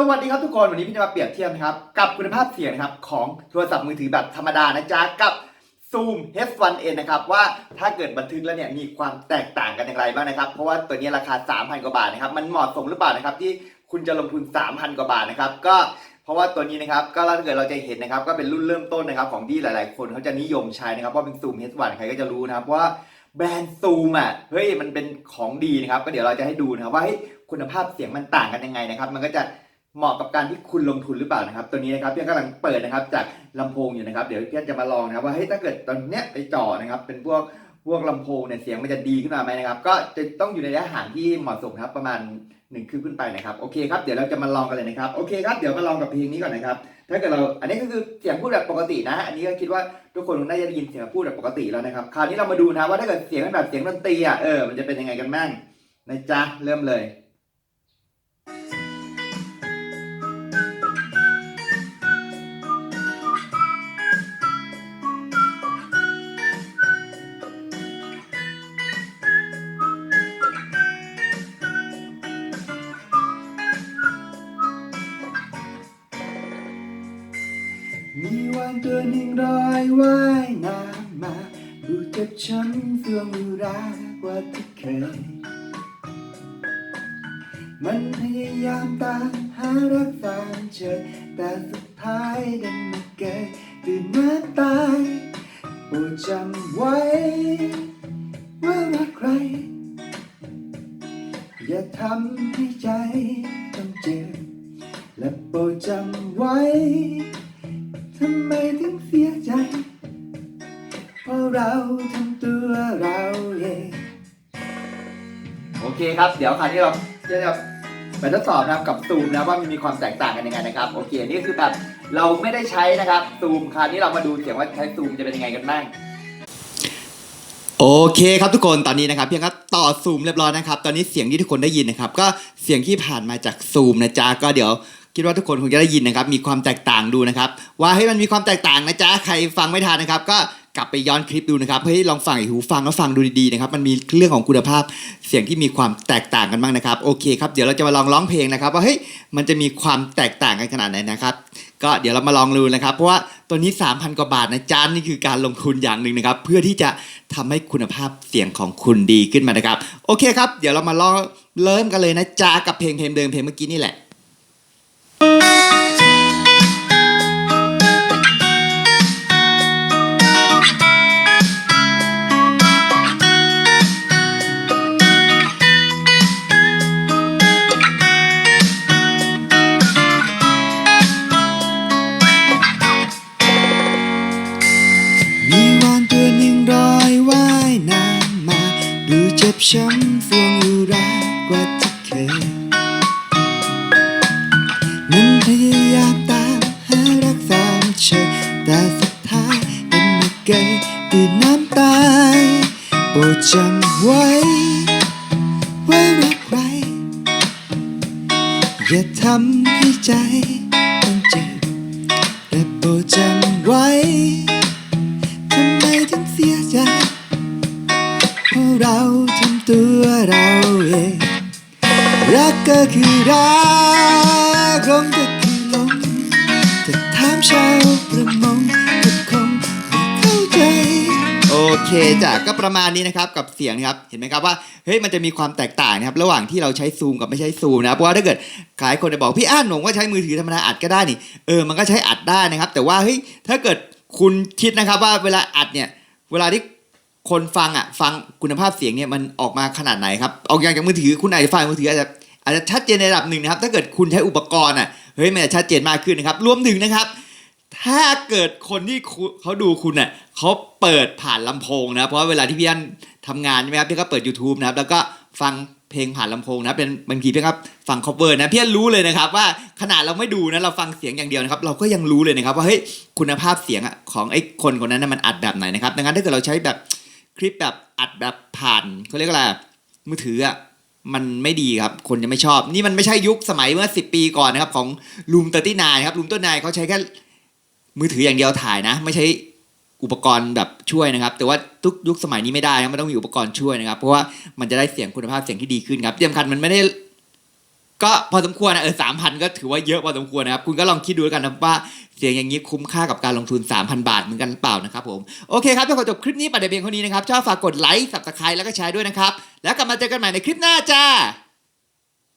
สวัสดีครับทุกคนวันนี้พี่จะมาเปรียบเทียบนะครับกับคุณภาพเสียงนะครับของโทรศัพท์มือถือแบบธรรมดานะจ๊ะกับ Zoom H1n นะครับว่าถ้าเกิดบันทึกแล้วเนี่ยมีความแตกต่างกันอย่างไรบ้างนะครับ เพราะว่าตัวนี้ราคา 3,000 กว่าบาทนะครับมันเหมาะสมหรือเปล่านะครับที่คุณจะลงทุน 3,000 กว่าบาทนะครับก็เพราะว่าตัวนี้นะครับก็ถ้าเกิดเราจะเห็นนะครับก็เป็นรุ่นเริ่มต้นนะครับของที่หลาย ๆ คนเขาจะนิยมใช้นะครับเพราะเป็น Zoom H1 ใครก็จะรู้นะครับว่าแบรนด์ซูมอะเฮ้ยมันเป็นของดีนะครับก็เดี๋ยวเราจะให้ดูนะครับว่าเฮ้ยคุณภาพเสียงมันต่างกันยังไงนะครับมันก็จะ เหมาะกับการที่คุณลงทุนหรือเปล่านะครับ ตัวนี้นะครับเพี่อนกำลังเปิดนะครับจากลำโพงอยู่นะครับ เดี๋ยวเพี่อนจะมาลองนะครับว่าเฮ้ยถ้าเกิดตอนเนี้ยไปจ่อนะครับ เป็นพวกพวกลำโพงเนี่ยเสียงมันจะดีขึ้นมาไหมนะครับ ก็จะต้องอยู่ในระยะห่างที่เหมาะสมครับประมาณหนึ่งคืบขึ้นไปนะครับโอเคครับเดี๋ยวเราจะมาลองกันเลยนะครับโอเคครับเดี๋ยวมาลองกับเพลงนี้ก่อนนะครับ ถ้าเกิดเราอันนี้ก็คือเสียงพูดแบบปกตินะ อันนี้ก็คิดว่าทุกคนน่าจะได้ยินเสียงพูดแบบปกติแล้วนะครับคราวนี้เรามาดูนะว่าถ้าเกิดเสียงเป็นแบบเสียงดนตรีอะเออมันจะเป็นยังไงกันบ้างนะจ๊ะเริ่มเลย มีวานตัวหนึ่งลอยว่ายน้ำมาดูเจ็บฉันเฟื่องรักว่าที่เคย มันพยายามตามหารักตามเฉยแต่สุดท้ายดันมาเกยตื่นมาตายโปรดจำไว้ เพราะเราทำตัวเราเองโอเคครับ เดี๋ยวคราวนี้เราจะไปทดสอบนะครับกับซูมนะว่ามันมีความแตกต่างกันยังไงนะครับโอเคนี่คือแบบเราไม่ได้ใช้นะครับซูมคราวนี้เรามาดูเสียงว่าใช้ซูมจะเป็นยังไงกันบ้างโอเคครับทุกคนตอนนี้นะครับเพียงครับต่อซูมเรียบร้อยนะครับตอนนี้เสียงที่ทุกคนได้ยินนะครับ ก็เสียงที่ผ่านมาจากซูมนะจ๊ะก็เดี๋ยวคิดว่าทุกคนคงจะได้ยินนะครับ มีความแตกต่างดูนะครับ ว่าให้ยมันมีความแตกต่างนะจ๊ะใครฟังไม่ทันนะครับ ก็ กลับไปย้อนคลิปดูนะครับเฮ้ยลองฟังอีกหูฟังแล้วฟังดูดีๆนะครับมันมีเรื่องของคุณภาพเสียงที่มีความแตกต่างกันบ้างนะครับโอเคครับเดี๋ยวเราจะมาลองร้องเพลงนะครับว่าเฮ้ยมันจะมีความแตกต่างกันขนาดไหนนะครับก็เดี๋ยวเรามาลองดูนะครับ เพราะว่าตัวนี้ 3,000 กว่าบาทนะจ๊ะนี่คือการลงทุนอย่างหนึ่งนะครับ เพื่อที่จะทำให้คุณภาพเสียงของคุณดีขึ้นมานะครับ โอเคครับ เดี๋ยวเรามาลองเริ่มกันเลยนะจ๊ะกับเพลงเพลงเดิมเพลงเมื่อกี้นี่แหละ บช้ำฟวงอุรากว่าที่เคยมันพยายามตามหารักตามเชยแต่สุดท้ายเป็นมาเกยตื่นน้ำตายโปรดจำไว้ว่ารักใครอย่าทำให้ใจ เคจ้ะก็ประมาณนี้นะครับกับเสียงนะครับเห็นไหมครับว่าเฮ้ยมันจะมีความแตกต่างนะครับระหว่างที่เราใช้ซูมกับไม่ใช้ซูมนะครับเพราะว่าถ้าเกิดขายคนจะบอกพี่อ้านหนงว่าใช้มือถือธรรมดาอัดก็ได้นี่เออมันก็ใช้อัดได้นะครับ แต่ว่าเฮ้ยถ้าเกิดคุณคิดนะครับว่าเวลาอัดเนี่ยเวลาที่คนฟังอะฟังคุณภาพเสียงเนี่ยมันออกมาขนาดไหนครับออกอย่างจากมือถือคุณอาจจะฟังมือถืออาจจะอาจจะชัดเจนในระดับหนึ่งนะครับ ถ้าเกิดคุณใช้อุปกรณ์อะเฮ้ยมันจะชัดเจนมากขึ้นนะครับรวมถึงนะครับ ถ้าเกิดคนที่คุณเขาดูคุณเน่ะเขาเปิดผ่านลำโพงนะ เพราะว่าเวลาที่พี่อันทำงานใช่ไหมครับพี่ก็เปิด YouTube นะครับแล้วก็ฟังเพลงผ่านลำโพงนะเป็นบางทีพี่ครับฟัง cover นะพี่อันรู้เลยนะครับ ว่าขนาดเราไม่ดูนะเราฟังเสียงอย่างเดียวนะครับ เราก็ยังรู้เลยนะครับ ว่าเฮ้ยคุณภาพเสียงอะของไอ้คนคนนั้นนะมันอัดแบบไหนนะครับดังนั้นถ้าเกิดเราใช้แบบคลิปแบบอัดแบบผ่านเขาเรียกว่าอะไรมือถืออะมันไม่ดีครับ คนจะไม่ชอบ นี่มันไม่ใช่ยุคสมัยเมื่อ 10 ปีก่อนนะครับของลูมเตอร์ตี้นายครับลูมเตอร์นายเขาใช้แค่ มือถืออย่างเดียวถ่ายนะ ไม่ใช่อุปกรณ์แบบช่วยนะครับ แต่ว่าทุกยุคสมัยนี้ไม่ได้นะมันต้องมีอุปกรณ์ช่วยนะครับ เพราะว่ามันจะได้เสียงคุณภาพเสียงที่ดีขึ้นครับที่สำคัญมันไม่ได้ ก็พอสมควรนะเออสามพันก็ถือว่าเยอะพอสมควรนะครับ คุณก็ลองคิดดูแล้วกันนะว่าเสียงอย่างนี้คุ้มค่ากับการลงทุน 3,000 บาทเหมือนกันเปล่านะครับผม โอเคครับถ้าขอจบคลิปนี้ไปแต่เพียงเท่านี้นะครับชอบฝากกดไลค์สับสไครต์แล้วก็แชร์ด้วยนะครับ แล้วกลับมาเจอกันใหม่ในคลิปหน้าจ้า